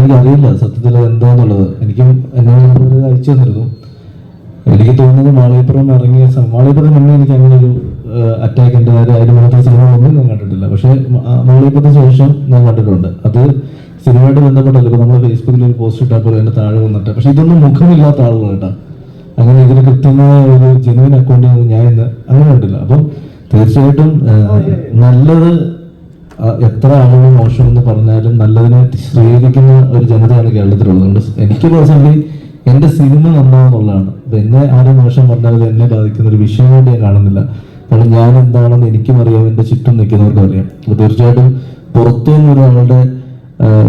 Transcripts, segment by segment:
എനിക്കറിയില്ല സത്യത്തിൽ എന്താന്നുള്ളത് എനിക്കും എന്നെ അയച്ചു തന്നിരുന്നു. എനിക്ക് തോന്നുന്നത് മാളയപ്പുറം ഇറങ്ങിയ മാളയപ്പുറം മുന്നേ എനിക്ക് അങ്ങനെ ഒരു അറ്റാക്ക് ഉണ്ട്. അതിന് മാത്രം സിനിമകളൊന്നും ഞാൻ കണ്ടിട്ടില്ല. പക്ഷേ മാളയപ്പുറത്തിന് ശേഷം ഞാൻ കണ്ടിട്ടുണ്ട്. അത് സിനിമയായിട്ട് ബന്ധപ്പെട്ടല്ല ഇപ്പൊ നമ്മൾ ഫേസ്ബുക്കിൽ ഒരു പോസ്റ്റ് ഇട്ടാൽ പോലും അതിന്റെ താഴെ വന്നിട്ട്. പക്ഷേ ഇതൊന്നും മുഖമില്ലാത്ത ആളുകൾ കേട്ടോ അങ്ങനെ ഇതിന് കൃത്യമായ ഒരു ജെനുവിൻ അക്കൗണ്ടിൽ നിന്ന് ഞാൻ ഇന്ന് അങ്ങനെ കണ്ടില്ല. അപ്പം തീർച്ചയായിട്ടും നല്ലത് എത്ര ആളുകൾ എന്ന് പറഞ്ഞാലും നല്ലതിനെ സ്വീകരിക്കുന്ന ഒരു ജനതയാണ് കേരളത്തിലുള്ളത്. എനിക്ക് പേഴ്സണലി എന്റെ സിനിമ നന്നാവുന്നുള്ളതാണ്. ഇത് എന്നെ ആരും മോശം പറഞ്ഞാൽ എന്നെ ബാധിക്കുന്ന ഒരു വിഷയമായിട്ട് ഞാൻ കാണുന്നില്ല. കാരണം ഞാൻ എന്താണെന്ന് എനിക്കും അറിയാം എന്റെ ചുറ്റും നിൽക്കുന്നവർക്കും അറിയാം. അപ്പൊ തീർച്ചയായിട്ടും പുറത്തുനിന്ന് ഒരാളുടെ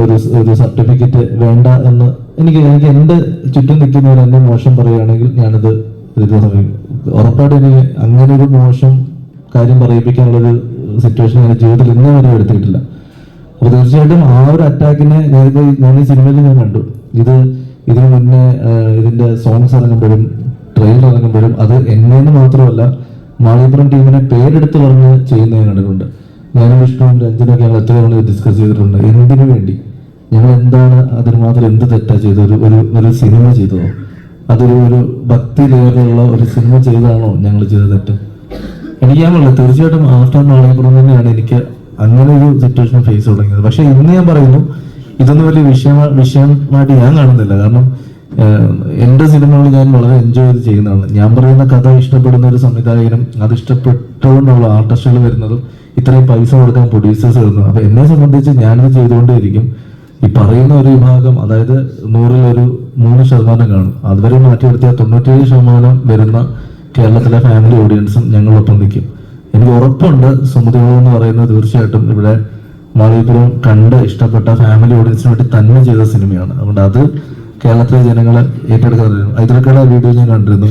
ഒരു ഒരു സർട്ടിഫിക്കറ്റ് വേണ്ട എന്ന് എനിക്ക് എനിക്ക് എന്റെ ചുറ്റും നിൽക്കുന്നവർ എന്നെ മോശം പറയുകയാണെങ്കിൽ ഞാനത് ഉറപ്പായിട്ട് എനിക്ക് അങ്ങനെ ഒരു മോശം കാര്യം പറയിപ്പിക്കാനുള്ളൊരു സിറ്റുവേഷൻ എന്റെ ജീവിതത്തിൽ ഇന്നും വരെ എടുത്തിട്ടില്ല. അപ്പൊ തീർച്ചയായിട്ടും ആ ഒരു അറ്റാക്കിനെ ഞാനിത് ഞാൻ ഈ സിനിമയിൽ ഞാൻ കണ്ടു. ഇത് ഇതിനു മുന്നേ ഇതിന്റെ സോങ്സ് ഇറങ്ങുമ്പോഴും ട്രെയിലർ ഇറങ്ങുമ്പോഴും അത് എന്നെന്ന് മാത്രമല്ല മാളികപ്പുറം ടീമിനെ പേരെടുത്ത് പറഞ്ഞ് ചെയ്യുന്ന ഞാൻ കണ്ടിട്ടുണ്ട്. ഞാനും വിഷ്ണുവും രഞ്ജനൊക്കെ ഞങ്ങൾ എത്ര തവണ ഡിസ്കസ് ചെയ്തിട്ടുണ്ട്. എന്തിനു വേണ്ടി? ഞങ്ങൾ എന്താണ് അതിന് മാത്രം എന്ത് തെറ്റാ ചെയ്തത്? ഒരു ഒരു ഒരു സിനിമ ചെയ്തതോ? അതൊരു ഒരു ഭക്തി ലെയറിലുള്ള ഒരു സിനിമ ചെയ്തതാണോ ഞങ്ങൾ ചെയ്ത തെറ്റ്? എനിക്ക് തീർച്ചയായിട്ടും ആഫ്റ്റർ മാളികപ്പുറം തന്നെയാണ് എനിക്ക് അങ്ങനെ ഒരു സിറ്റുവേഷൻ ഫേസ് തുടങ്ങിയത്. പക്ഷേ ഇന്ന് ഞാൻ പറയുന്നു ഇതൊന്നും വലിയ വിഷയം വിഷയമായിട്ട് ഞാൻ കാണുന്നില്ല. കാരണം എന്റെ സിനിമകൾ ഞാൻ വളരെ എൻജോയ് ചെയ്ത് ചെയ്യുന്നതാണ്. ഞാൻ പറയുന്ന കഥ ഇഷ്ടപ്പെടുന്ന ഒരു സംവിധായകനും അത് ഇഷ്ടപ്പെട്ടുകൊണ്ടുള്ള ആർട്ടിസ്റ്റുകൾ വരുന്നതും ഇത്രയും പൈസ കൊടുക്കാൻ പ്രൊഡ്യൂസേഴ്സ് വരുന്നത്. അപ്പൊ എന്നെ സംബന്ധിച്ച് ഞാനിത് ചെയ്തുകൊണ്ടേയിരിക്കും. ഈ പറയുന്ന ഒരു വിഭാഗം അതായത് നൂറിൽ ഒരു മൂന്ന് ശതമാനം കാണും. അതുവരെ മാറ്റിയെടുത്തിയാൽ തൊണ്ണൂറ്റേഴ് ശതമാനം വരുന്ന കേരളത്തിലെ ഫാമിലി ഓഡിയൻസും ഞങ്ങളൊപ്പം നിൽക്കും. എനിക്ക് ഉറപ്പുണ്ട് സുമതികൾ എന്ന് പറയുന്നത് തീർച്ചയായിട്ടും ഇവിടെ മാളികപുരം കണ്ട് ഇഷ്ടപ്പെട്ട ഫാമിലി ഓഡിയൻസിന് വേണ്ടി തന്നെ ചെയ്ത സിനിമയാണ്. അതുകൊണ്ട് അത് കേരളത്തിലെ ജനങ്ങളെ ഏറ്റെടുക്കാറില്ല ഇതിലൊക്കെയുള്ള വീഡിയോ ഞാൻ കണ്ടിരുന്നു.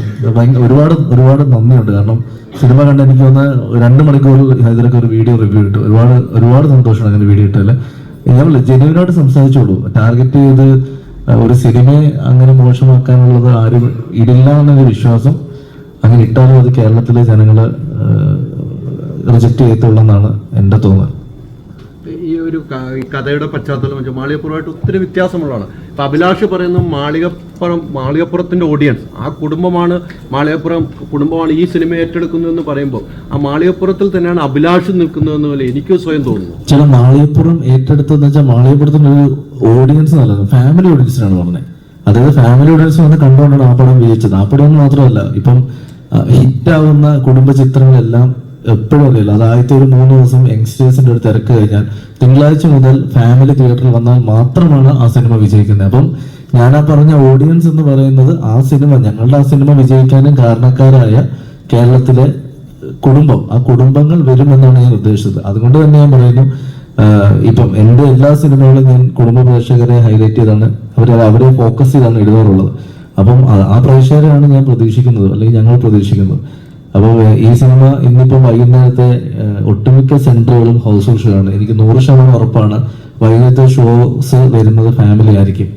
ഒരുപാട് ഒരുപാട് നന്ദിയുണ്ട്. കാരണം സിനിമ കണ്ട് എനിക്ക് വന്ന് രണ്ട് മണിക്കൂർ ഇതിലൊക്കെ ഒരു വീഡിയോ റിവ്യൂ ഇട്ടു. ഒരുപാട് ഒരുപാട് സന്തോഷമാണ് അങ്ങനെ വീഡിയോ ഇട്ടതിൽ ഞാൻ ജെന്യൂനായിട്ട് സംസാരിച്ചോളൂ. ടാർഗറ്റ് ചെയ്ത് ഒരു സിനിമയെ അങ്ങനെ മോശമാക്കാനുള്ളത് ആരും ഇടില്ല എന്നൊരു വിശ്വാസം അങ്ങനെ ഇട്ടാലും അത് കേരളത്തിലെ ജനങ്ങൾ റിജക്ട് ചെയ്യത്തുള്ളെന്നാണ് എന്റെ തോന്നൽ. ഈ ഒരു കഥയുടെ പശ്ചാത്തലം വെച്ചാൽ മാളികപ്പുറമായിട്ട് ഒത്തിരി വ്യത്യാസമുള്ളതാണ്. ഇപ്പൊ അഭിലാഷ് പറയുന്ന മാളികപ്പുറം മാളികപ്പുറത്തിന്റെ ഓഡിയൻസ് ആ കുടുംബമാണ് മാളികപ്പുറം കുടുംബമാണ് ഈ സിനിമ ഏറ്റെടുക്കുന്നതെന്ന് പറയുമ്പോൾ ആ മാളികപ്പുറത്തിൽ തന്നെയാണ് അഭിലാഷ് നിൽക്കുന്നതെന്ന് പോലെ എനിക്ക് സ്വയം തോന്നുന്നു. ചില മാളികപ്പുറം ഏറ്റെടുത്തതെന്ന് വെച്ചാൽ മാളികപ്പുറത്തിന്റെ ഒരു ഓഡിയൻസ് നല്ലത് ഫാമിലി ഓഡിയൻസിനാണ് പറഞ്ഞത്. അതായത് ഫാമിലി ഓഡിയൻസ് വന്ന് കണ്ടുകൊണ്ടാണ് ആ പടം വിജയിച്ചത്. ആ പടം മാത്രമല്ല ഇപ്പം ഹിറ്റ് ആവുന്ന കുടുംബ ചിത്രങ്ങളെല്ലാം എപ്പോഴും അറിയില്ല. അത് ആദ്യത്തെ ഒരു മൂന്ന് ദിവസം യങ്സ്റ്റേഴ്സിന്റെ ഒരു തിരക്ക് കഴിഞ്ഞാൽ തിങ്കളാഴ്ച മുതൽ ഫാമിലി തിയേറ്ററിൽ വന്നാൽ മാത്രമാണ് ആ സിനിമ വിജയിക്കുന്നത്. അപ്പം ഞാൻ ആ പറഞ്ഞ ഓഡിയൻസ് എന്ന് പറയുന്നത് ആ സിനിമ ഞങ്ങളുടെ ആ സിനിമ വിജയിക്കാനും കാരണക്കാരായ കേരളത്തിലെ കുടുംബം ആ കുടുംബങ്ങൾ വരുമെന്നാണ് ഞാൻ ഉദ്ദേശിച്ചത്. അതുകൊണ്ട് തന്നെ ഞാൻ പറയുന്നു ഇപ്പം എന്റെ എല്ലാ സിനിമകളും ഞാൻ കുടുംബ പ്രേക്ഷകരെ ഹൈലൈറ്റ് ചെയ്താണ്. അവരെ അവരെ ഫോക്കസ് ചെയ്താണ് എഴുതാറുള്ളത് അപ്പം ആ- ആ ഞാൻ പ്രതീക്ഷിക്കുന്നത് അല്ലെങ്കിൽ ഞങ്ങൾ പ്രതീക്ഷിക്കുന്നത്. അപ്പോൾ ഈ സിനിമ ഇന്നിപ്പം വൈകുന്നേരത്തെ ഒട്ടുമിക്ക സെന്ററുകളും ഹൗസ് ഫുൾ ഷോ ആണ് എനിക്ക് നൂറ് ശതമാനം ഉറപ്പാണ് വൈകുന്നേരത്തെ ഷോസ് വരുന്നത് ഫാമിലി ആയിരിക്കും.